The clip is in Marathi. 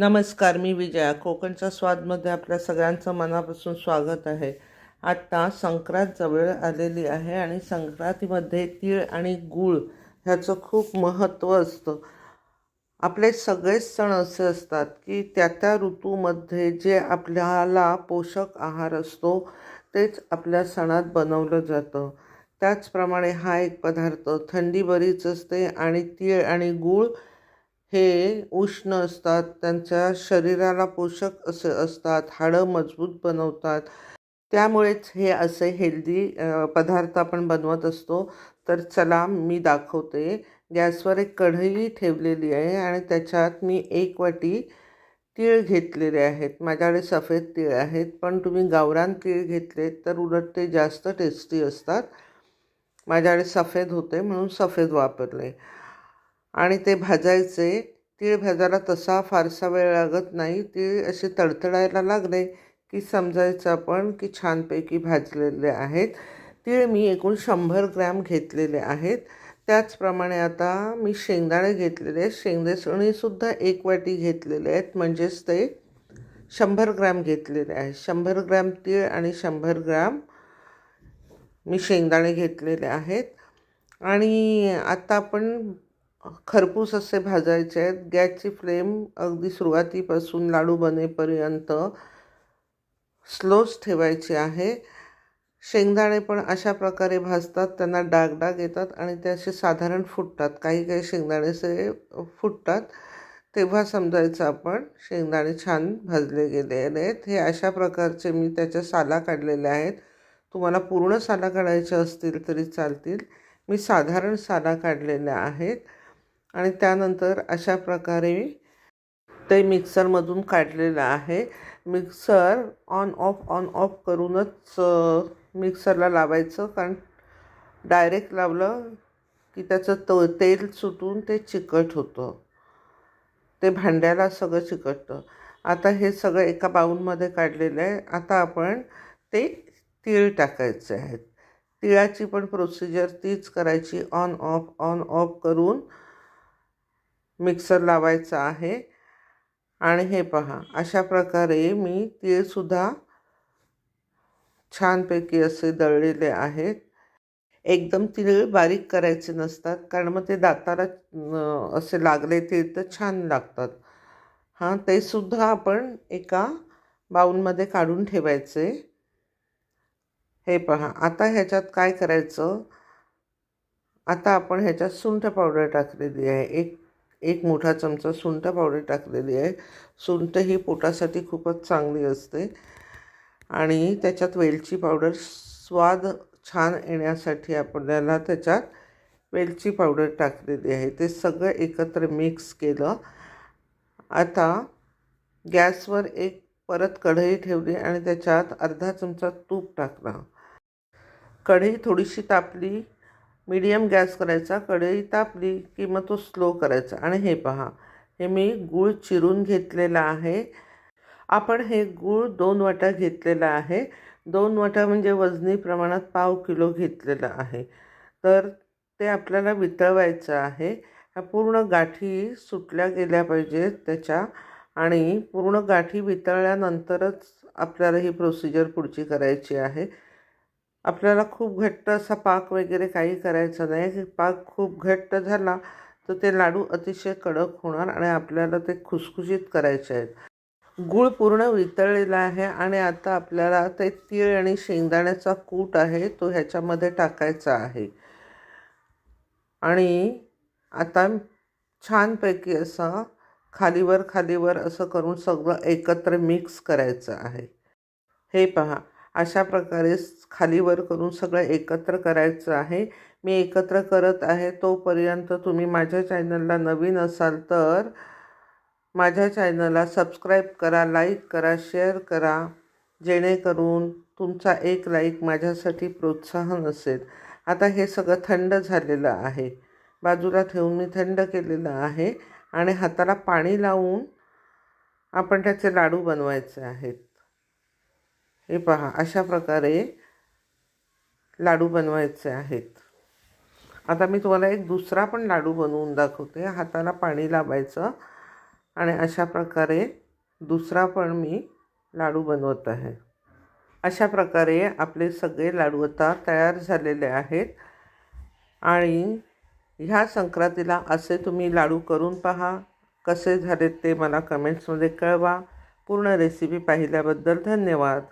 नमस्कार मी विजया. कोकणच्या स्वादमध्ये आपल्या सगळ्यांचं मनापासून स्वागत आहे. आत्ता संक्रांत जवळ आलेली आहे आणि संक्रांतीमध्ये तीळ आणि गूळ ह्याचं खूप महत्त्व असतं. आपले सगळेच सण असे असतात की त्या त्या ऋतूमध्ये जे आपल्याला पोषक आहार असतो तेच आपल्या सणात बनवलं जातं. त्याचप्रमाणे हा एक पदार्थ थंडी बरीच असते आणि तीळ आणि गूळ हे उष्ण असतात त्यांच्या शरीराला पोषक असे असतात हाडं मजबूत बनवतात. त्यामुळेच हे असे हेल्दी पदार्थ आपण बनवत असतो. तर चला मी दाखवते. गॅसवर एक कढई ठेवलेली आहे आणि त्याच्यात मी एक वाटी तीळ घेतलेले आहेत. माझ्याकडे सफेद तीळ आहेत पण तुम्ही गावरान तीळ घेतले तर उलट ते जास्त टेस्टी असतात. माझ्याकडे सफेद होते म्हणून सफेद वापरले. आणि ते भाजायचे. तीळ भाजायला तसा फारसा वेळ लागत नाही. तीळ असे तडतडायला लागले की समजायचं आपण की छानपैकी भाजलेले आहेत. तीळ मी एकूण शंभर ग्रॅम घेतलेले आहेत. त्याचप्रमाणे आता मी शेंगदाणे घेतलेले आहेत. शेंगदाणेसुद्धा एक वाटी घेतलेले आहेत. म्हणजेच ते शंभर ग्रॅम घेतलेले आहेत शंभर ग्रॅम तीळ आणि शंभर ग्रॅम मी शेंगदाणे घेतलेले आहेत. आणि आता आपण खरपूस असे भाजायचे आहेत. गॅसची फ्लेम अगदी सुरुवातीपासून लाडू बनेपर्यंत स्लोच ठेवायची आहे. शेंगदाणे पण अशा प्रकारे भाजतात त्यांना डाग डाग येतात आणि ते असे साधारण फुटतात. काही काही शेंगदाणेचे फुटतात. तेव्हा समजायचं आपण शेंगदाणे छान भाजले गेलेले आहेत. हे अशा प्रकारचे मी त्याच्या साला काढलेल्या आहेत. तुम्हाला पूर्ण साला काढायचे असतील तरी चालतील. मी साधारण साला काढलेल्या आहेत. आणि त्यानंतर अशा प्रकारे ते मिक्सरमधून काढलेलं आहे. Mixer on off on off करूनच मिक्सरला लावायचं. कारण डायरेक्ट लावलं की त्याचं त तेल सुटून ते चिकट होतं. ते भांड्याला सगळं चिकटतं. आता हे सगळं एका बाऊलमध्ये काढलेलं आहे. आता आपण ते तीळ टाकायचे आहेत. तिळाची पण प्रोसिजर तीच करायची. ऑन ऑफ ऑन ऑफ करून मिक्सर लावायचा आहे. आणि हे पहा अशा प्रकारे मी तीळसुद्धा छानपैकी असे दळलेले आहेत. एकदम तीळ बारीक करायचे नसतात कारण मग ते दाताला असे लागले तीळ तर छान लागतात. हां ते सुद्धा आपण एका बाऊलमध्ये काढून ठेवायचे. हे पहा आता ह्याच्यात काय करायचं? आता आपण ह्याच्यात सुंठ पावडर टाकलेली आहे. एक एक मोठा चमचा सुंठ पावडर टाकलेली आहे. सुंठ ही पोटासाठी खूपच चांगली असते. आणि त्याच्यात वेलची पावडर स्वाद छान येण्यासाठी आपल्याला त्याच्यात वेलची पावडर टाकलेली आहे. ते सगळं एकत्र मिक्स केलं. आता गॅसवर एक परत कढई ठेवली आणि त्याच्यात अर्धा चमचा तूप टाकला. कढई थोडीशी तापली. मीडियम गॅस करायचा कढई तापली की मग तो स्लो करायचा. आणि हे पहा हे मी गूळ चिरून घेतलेला आहे. आपण हे गूळ दोन वाटा घेतलेला आहे. दोन वाटा म्हणजे वजनी प्रमाणात पाव किलो घेतलेलं आहे. तर ते आपल्याला वितळवायचं आहे. ह्या पूर्ण गाठी सुटल्या गेल्या पाहिजेत त्याच्या आणि पूर्ण गाठी वितळल्यानंतरच आपल्याला ही प्रोसिजर पुढची करायची आहे. आपल्याला खूप घट्ट असा पाक वगैरे काही करायचा नाही. पाक खूप घट्ट झाला तर ते लाडू अतिशय कडक होणार आणि आपल्याला ते खुसखुशीत करायचे आहेत. गूळ पूर्ण वितळलेला आहे आणि आता आपल्याला ते तीळ आणि शेंगदाण्याचा कूट आहे तो ह्याच्यामध्ये टाकायचा आहे. आणि आता छानपैकी असं खालीवर खालीवर असं करून सगळं एकत्र मिक्स करायचं आहे. हे पहा अशा प्रकारे खालीवर करून सगळं एकत्र करायचं आहे. मी एकत्र करत आहे. तोपर्यंत तुम्ही माझ्या चॅनलला नवीन असाल तर माझ्या चॅनलला सबस्क्राईब करा लाईक करा शेअर करा जेणेकरून तुमचा एक लाईक माझ्यासाठी प्रोत्साहन असेल. आता हे सगळं थंड झालेलं आहे. बाजूला ठेवून मी थंड केलेलं आहे आणि हाताला पाणी लावून आपण त्याचे लाडू बनवायचे आहेत. हे पहा अशा प्रकारे लाडू बनवायचे आहेत. आता मी तुम्हाला एक दुसरा पण लाडू बनवून दाखवते. हाताला पाणी लावायचं आणि अशा प्रकारे दुसरा पण मी लाडू बनवत आहे. अशा प्रकारे आपले सगळे लाडू आता तयार झालेले आहेत. आणि ह्या संक्रांतीला असे तुम्ही लाडू करून पहा कसे झालेत ते मला कमेंट्समध्ये कळवा. पूर्ण रेसिपी पाहिल्याबद्दल धन्यवाद.